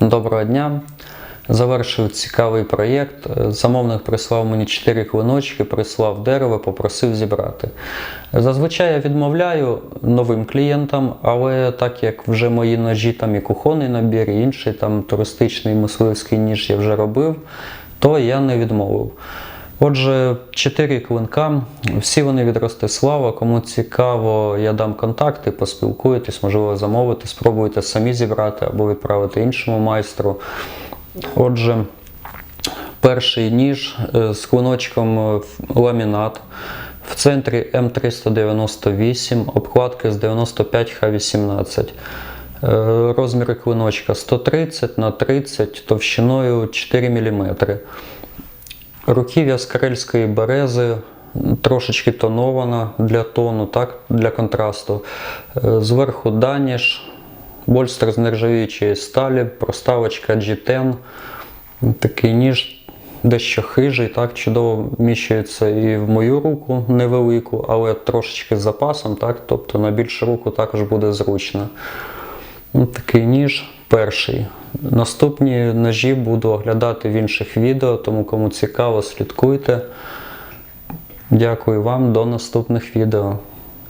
Доброго дня. Завершив цікавий проєкт. Замовник прислав мені 4 клиночки, прислав дерево, попросив зібрати. Зазвичай я відмовляю новим клієнтам, але так як вже мої ножі, там і кухонний набір, і інший там туристичний мисливський ніж я вже робив, то я не відмовив. Отже, чотири клинка, всі вони від Ростислава. Кому цікаво, я дам контакти, поспілкуєтесь, можливо, замовити, спробуйте самі зібрати або відправити іншому майстру. Отже, перший ніж е, з клиночком ламінат. В центрі М398, обкладки з 95 Х18. Е, Розміри клиночка 130 на 30 товщиною 4 мм. Руків'я з карельської берези, трошечки тонована для тону, так, для контрасту. Е, Зверху даніш, больстер з нержавіючої сталі, проставочка G10. Такий ніж дещо хижий, так, чудово вміщується і в мою руку невелику, але трошечки з запасом, так, тобто на більшу руку також буде зручно. Такий ніж перший. Наступні ножі буду оглядати в інших відео, тому кому цікаво, слідкуйте. Дякую вам, до наступних відео.